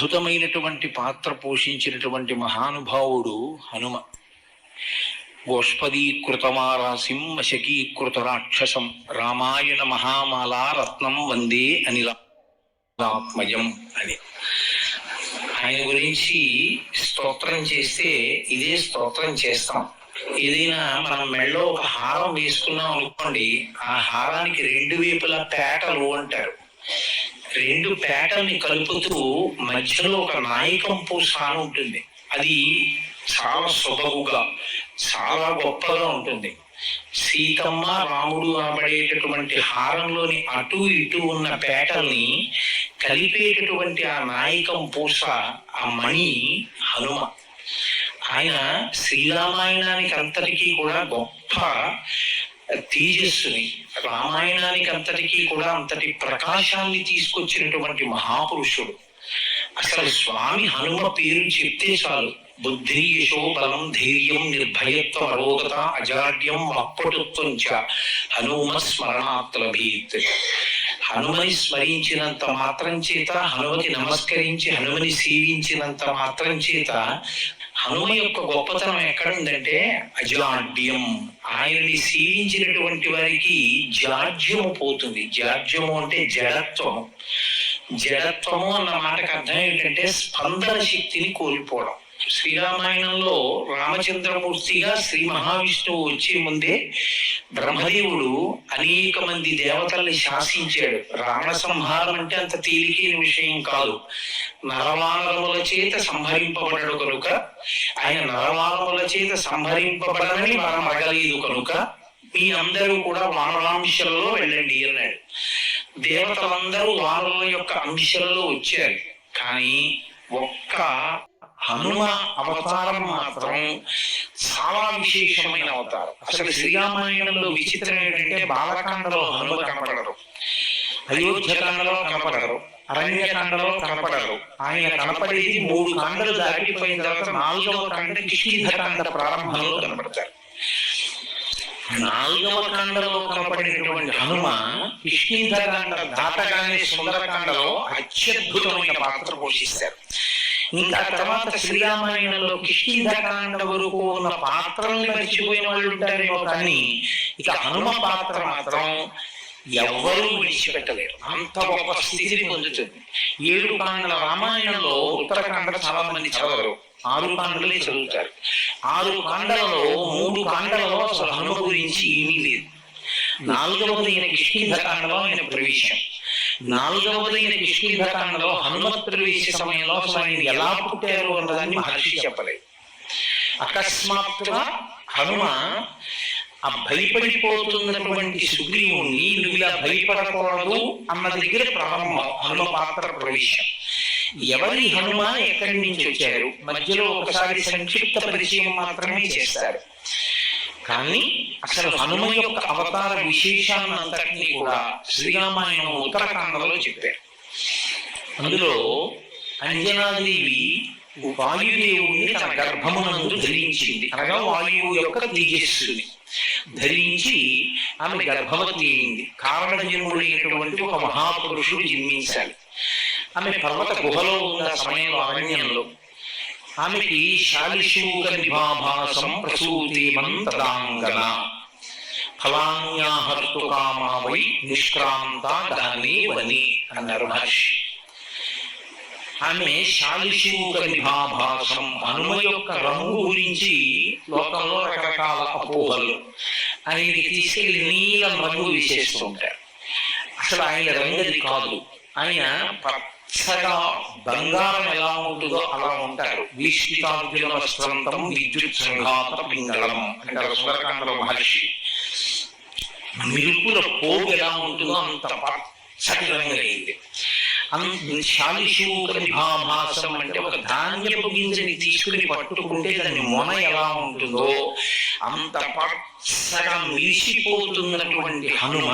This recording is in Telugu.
అద్భుతమైనటువంటి పాత్ర పోషించినటువంటి మహానుభావుడు హనుమ. గోష్పదీకృతమారాసిం శకీకృత రాక్షసం రామాయణ మహామాలా రత్నం వందే అనిలాత్మయం అని. ఆయన గురించి స్తోత్రం చేస్తే ఇదే స్తోత్రం చేస్తాం. ఏదైనా మనం మెడలో ఒక హారం వేసుకున్నాం అనుకోండి ఆ హారానికి రెండు వైపులా పేటలు అంటారు. రెండు పేటల్ని కలుపుతూ మధ్యలో ఒక నాయకం పూస అని ఉంటుంది. అది చాలా సొబగుగా చాలా గొప్పగా ఉంటుంది. సీతమ్మ రాముడు అనబడేటటువంటి హారంలోని అటు ఇటు ఉన్న పేటల్ని కలిపేటటువంటి ఆ నాయకం పూస ఆ మణి హనుమ. ఆయన శ్రీరామాయణానికి అంతటికీ కూడా గొప్ప తేజస్సుని రామాయణానికి అంతటికీ కూడా అంతటి ప్రకాశాన్ని తీసుకొచ్చినటువంటి మహాపురుషుడు. అసలు స్వామి హనుమ పేరు చెప్తే చాలు. బుద్ధి యశో బలం ధైర్యం నిర్భయత్వం అరోగత అజాడ్యం అప్పటుత్వం చ. హనుమ స్మరణాత్ లభీత్ హనుమని స్మరించినంత మాత్రం చేత హనుమకి నమస్కరించి హనుమని సేవించినంత మాత్రం చేత హనుమ యొక్క గొప్పతనం ఎక్కడ ఉందంటే అజాడ్యం. ఆయనని సేవించినటువంటి వారికి జాడ్యము పోతుంది. జాడ్యము అంటే జడత్వం జడత్వము అన్న మాటకు అర్థం ఏంటంటే స్పందన శక్తిని కోల్పోవడం. శ్రీరామాయణంలో రామచంద్రమూర్తిగా శ్రీ మహావిష్ణువు వచ్చే ముందే బ్రహ్మదేవుడు అనేక మంది దేవతల్ని శాసించాడు. రావణ సంహారం అంటే అంత తేలికైన విషయం కాదు. నరవానరముల చేత సంహరింపబడడు కనుక ఆయన నరమానవుల చేత సంహరింపబడనని మనం అడగలేదు కనుక మీ అందరూ కూడా వానరాంశంలో వెళ్ళండి అన్నాడు. దేవతలందరూ వానరుల యొక్క అంశంలో వచ్చారు. కానీ ఒక్క హనుమ అవతారం మాత్రం చాలా విశేషమైన అవతారం. అసలు శ్రీరామాయణంలో విచిత్రం ఏంటంటే బాలకాండలో హనుమ కనపడరు. అయోధ్యకాండలో కనపడరు. అరణ్యకాండలో కనపడరు. ఆయన కనపడేది మూడు కాండలు దాటిపోయిన తర్వాత నాలుగవ కాండ కిష్కింధకాండ ప్రారంభంలో కనపడతారు. నాలుగవ కాండలో కనపడినటువంటి హనుమ కిష్కింధకాండ దాటగానే సుందరకాండలో అత్యద్భుతమైన పాత్ర పోషిస్తారు. ఇంకా తర్వాత శ్రీరామాయణంలో కిష్కింధకాండ వరకు ఉన్న పాత్రల్ని మర్చిపోయిన వాళ్ళు ఉంటారేమో కానీ ఇక హనుమ పాత్ర మాత్రం ఎవ్వరూ విడిచిపెట్టలేరు. అంత గొప్ప స్థితిని పొందుతుంది. ఏడు కాండల రామాయణంలో ఉత్తరకాండ చాలా మంది చదవరు. ఆరు కాండలే చదువుతారు. ఆరు కాండలలో మూడు కాండలలో అసలు హనుమ గురించి ఏమీ లేదు. నాలుగవదైన కిష్కింధకాండలో ఆయన ప్రవేశం. నాలుగవదైన కిష్కింధకాండలో హనుమత్ ప్రవేశ సమయంలో అసలు ఆయన ఎలా పుట్టారు అన్నదాన్ని మహర్షి చెప్పలేదు. అకస్మాత్తుగా హనుమ ఆ భయపడిపోతున్నటువంటి సుగ్రీవుణ్ణి నువ్వు ఇలా భయపడకూడదు అన్న దగ్గర ప్రారంభం హనుమ పాత్ర ప్రవేశం. ఎవరి హనుమ ఎక్కడి నుంచి వచ్చారు? మధ్యలో ఒకసారి సంక్షిప్త పరిచయం మాత్రమే చేస్తారు. కానీ అసలు హనుమ యొక్క అవతార విశేషాన్ని అంతటినీ కూడా శ్రీరామాయణం ఉత్తరాఖండలో చెప్పారు. అందులో అంజనాదేవి వాయుదేవుణ్ణి తన గర్భమునందు ధరించింది. అనగా వాయువు యొక్క తేజస్సుని. ధరించి ఆమె గర్భవతి అయింది. కారణజన్ముడైనటువంటి ఒక మహాపురుషుడు జన్మించాలి. ఆమె పర్వత గుహలో ఉన్న సమయంలో అరణ్యంలో ఆమెకి శాలిశూక నిభాభాసం ప్రసూతి మంతదాంగన ఫలాన్యాహర్తు కామా వై నిష్క్రాంత గహనే వని అన్నారు మహర్షి. ఆమె శాలిశూక నిభాభాసం హనుమ యొక్క రంగు గురించి లోకంలో రకరకాల అపోహలు. ఆయనకి తీసుకెళ్ళి నీలం రంగు విశేస్తుంటారు అసలు ఆయన రంగు అది కాదు. ఆయన పచ్చగా బంగారం ఎలా ఉంటుందో అలా ఉంటారు. వీష్టితార్జున వస్త్రంతం విద్యుత్ సంఘాత పింగళం అంటారు సుందరకాండలో మహర్షి. మిరుపుల పోగు ఎలా ఉంటుందో అంత పచ్చటి రంగు అయింది శాలిశూకరిభాభాసం అంటే ఒక ధాన్యపు గింజని తీసుకుని పట్టుకుంటే దాని మొన ఎలా ఉంటుందో అంత పచ్చగా మిలిసిపోతున్నటువంటి హనుమ